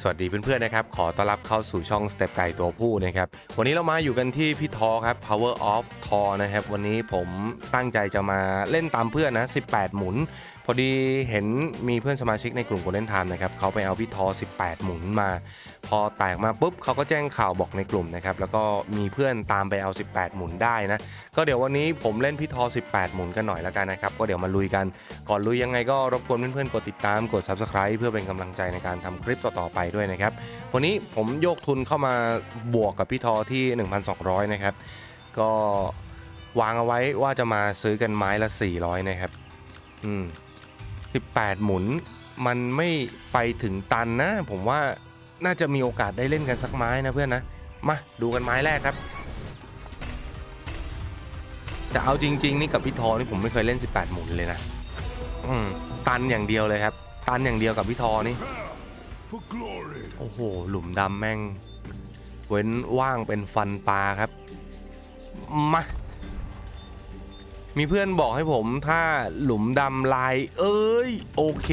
สวัสดีเพื่อนๆนะครับ ขอต้อนรับเข้าสู่ช่องสเต็ปไก่ตัวผู้นะครับ วันนี้เรามาอยู่กันที่พี่ทอครับ Power of ทอนะครับ วันนี้ผมตั้งใจจะมาเล่นตามเพื่อนนะ 18 หมุน พอดีเห็นมีเพื่อนสมาชิกในกลุ่มคนเล่นไทม์นะครับเขาไปเอาพี่ทอ 18 หมุนมา พอแตกมาปุ๊บเขาก็แจ้งข่าวบอกในกลุ่มนะครับ แล้วก็มีเพื่อนตามไปเอา 18 หมุนได้นะ ก็เดี๋ยววันนี้ผมเล่นพี่ทอ 18 หมุนกันหน่อยแล้วกันนะครับ ก็เดี๋ยวมาลุยกัน ก่อนลุยยังไงก็รบกวนเพื่อนๆกดติดตาม กด Subscribe เพื่อเป็นกำลังใจในการทำคลิปต่อๆไปด้วยนะครับ วันนี้ผมโยกทุนเข้ามาบวกกับพี่ทอที่ 1,200 นะครับ ก็วางเอาไว้ว่าจะมาซื้อกันไม้ละ 400 นะครับ อืม 18 หมุนมันไม่ไปถึงตันนะ ผมว่าน่าจะมีโอกาสได้เล่นกันสักไม้นะเพื่อนนะ มาดูกันไม้แรกครับแต่เอาจริง ๆ นี่กับพี่ทอนี่ผมไม่เคยเล่น 18 หมุนเลยนะ อืม ตันอย่างเดียวเลยครับ ตันอย่างเดียวกับพี่ทอนี่ โอ้โห หลุมดำแม่ง เว้นว่างเป็นฟันปลาครับ มา มีเพื่อนบอกให้ผมถ้าหลุมดำลาย เอ้ย โอเค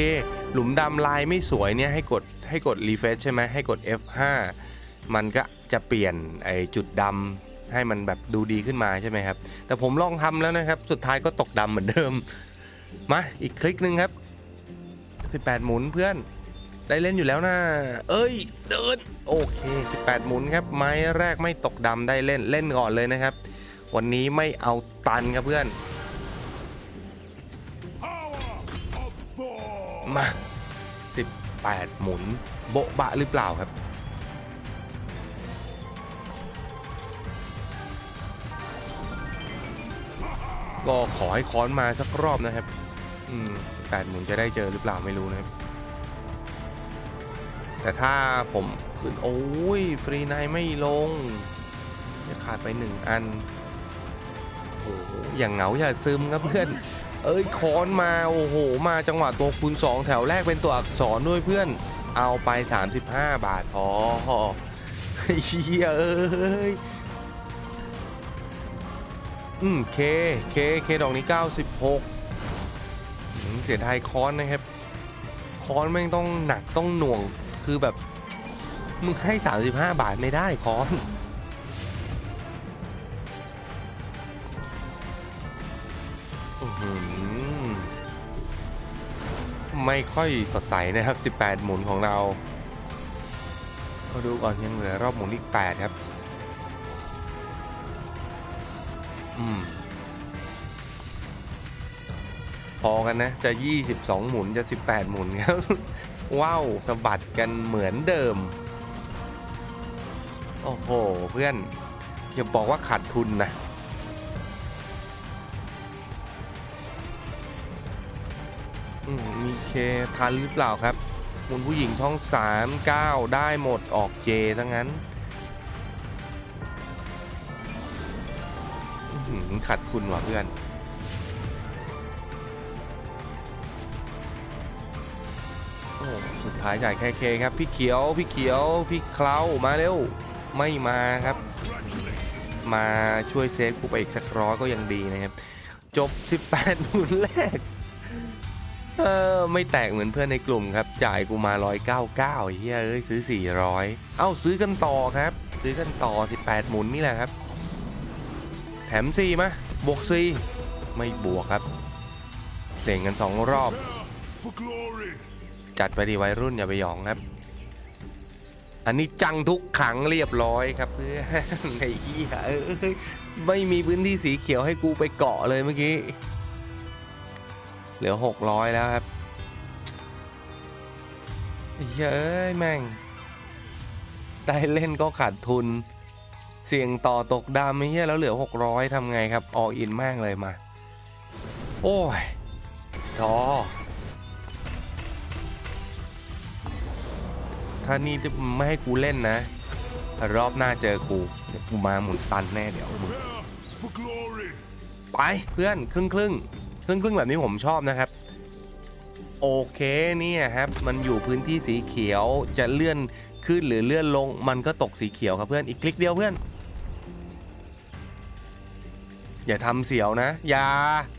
หลุมดำลายไม่สวยเนี่ยให้กดให้กดรีเฟซใช่ไหมให้กด F5 มันก็จะเปลี่ยนไอจุดดำให้มันแบบดูดีขึ้นมาใช่ไหมครับ แต่ผมลองทำแล้วนะครับ สุดท้ายก็ตกดำเหมือนเดิม มา อีกคลิกหนึ่งครับ 18 หมุนเพื่อน ได้เล่นอยู่แล้วนะ เอ้ย เดิน โอเค 18 หมุนครับ ไม้แรกไม่ตกดำได้เล่น เล่นก่อนเลยนะครับ วันนี้ไม่เอาตันครับเพื่อน มา 18 หมุน โบะบะหรือเปล่าครับ ก็ขอให้ค้อนมาสักรอบนะครับ อืม 18 หมุนจะได้เจอหรือเปล่าไม่รู้นะครับ แต่ถ้าผมขึ้นโอ้ยฟรีไนไม่ลงจะขาดไปหนึ่งอันโอ้โหอย่างเหงาอย่าซึมครับเพื่อน เอ้ยค้อนมาโอ้โห มาจังหวะตัวคูณ2 แถวแรกเป็นตัวอักษรด้วยเพื่อนเอาไป 35 บาทพอเฮียเอ้ยอืมเคเคเคดอกนี้ 96เสียดายค้อนนะครับค้อนแม่งต้องหนักต้องหน่วง คือแบบ มึงให้ 35 บาทไม่ได้ค้อนไม่ค่อยสดใสนะครับ 18 หมุนของเรามาดูก่อนยังเหลือรอบหมุนอีก 8 ครับ อืม พอกันนะ จะ 22 หมุนจะ 18 หมุนครับ ว้าวสะบัดกันเหมือนเดิม โอ้โห เพื่อน อย่าบอกว่าขาดทุนนะอมีเคทันหรือเปล่าครับมุนผู้หญิงช่องสามเก้าได้หมดออกเจทั้งนั้นขัดคุณว่ะเพื่อน อ้สุดท้ายจ่ายแค่เคครับ พี่เขียว พี่เขียว พี่เคล้ามาเร็ว ไม่มาครับ มาช่วยเซฟกูไปอีกสักร้อยก็ยังดีนะครับ จบ 18หมุนแรก เออ ไม่แตกเหมือนเพื่อนในกลุ่มครับ จ่ายกูมา 199เฮียเอ้ย ซื้อ 400 เอ้า ซื้อกันต่อครับ ซื้อกันต่อ 18 หมุนนี่แหละครับ แถม4มาบวก4ไม่บวกครับเล่งกัน 2 รอบ For glory. จัดไปดีวัยรุ่นอย่าไปหยองครับ อันนี้จังทุกขังเรียบร้อยครับเพื่อนไอ้เหี้ยเอ้ยไม่มีพื้นที่สีเขียวให้กูไปเกาะเลยเมื่อกี้ เหลือหกร้อยแล้วครับเหี้ยเอ้ยแม่ง ได้เล่นก็ขาดทุน เสี่ยงต่อตกดำไอ้เหี้ยแล้วเหลือหกร้อยทำไงครับ ออินแม่งเลยมา โอ้ยท้อ ถ้านี่ไม่ให้กูเล่นนะ รอบหน้าเจอกูเดี๋ยวกูมาหมุนตันแน่เดี๋ยวมึงไปเพื่อนครึ่งครึ่งครึ่งครึ่งแบบนี้ผมชอบนะครับ โอเคเนี่ยครับ มันอยู่พื้นที่สีเขียวจะเลื่อนขึ้นหรือเลื่อนลง มันก็ตกสีเขียวครับเพื่อนอีกคลิกเดียวเพื่อน อย่าทำเสียวนะ อย่า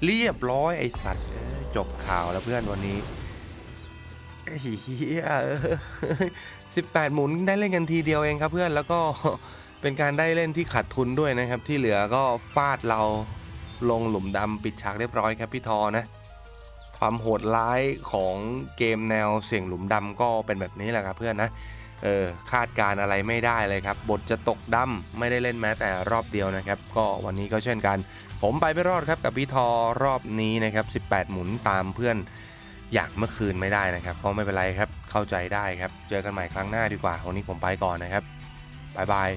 เรียบร้อยไอ้สัตว์จบข่าวแล้วเพื่อนวันนี้ เฮียสิบแปดหมุนได้เล่นกันทีเดียวเองครับเพื่อนแล้วก็เป็นการได้เล่นที่ขาดทุนด้วยนะครับ ที่เหลือก็ฟาดเราลงหลุมดำปิดฉากเรียบร้อยครับพี่ทอนะ ความโหดร้ายของเกมแนวเสี่ยงหลุมดำก็เป็นแบบนี้แหละครับเพื่อนนะเออคาดการอะไรไม่ได้เลยครับ บทจะตกดำไม่ได้เล่นแม้แต่รอบเดียวนะครับ ก็วันนี้ก็เช่นกัน ผมไปไม่รอดครับกับพี่ทอรอบนี้นะครับ 18 หมุนตามเพื่อน อย่างเมื่อคืนไม่ได้นะครับก็ไม่เป็นไรครับเข้าใจได้ครับ เจอกันใหม่ครั้งหน้าดีกว่าวันนี้ผมไปก่อนนะครับบ๊ายบาย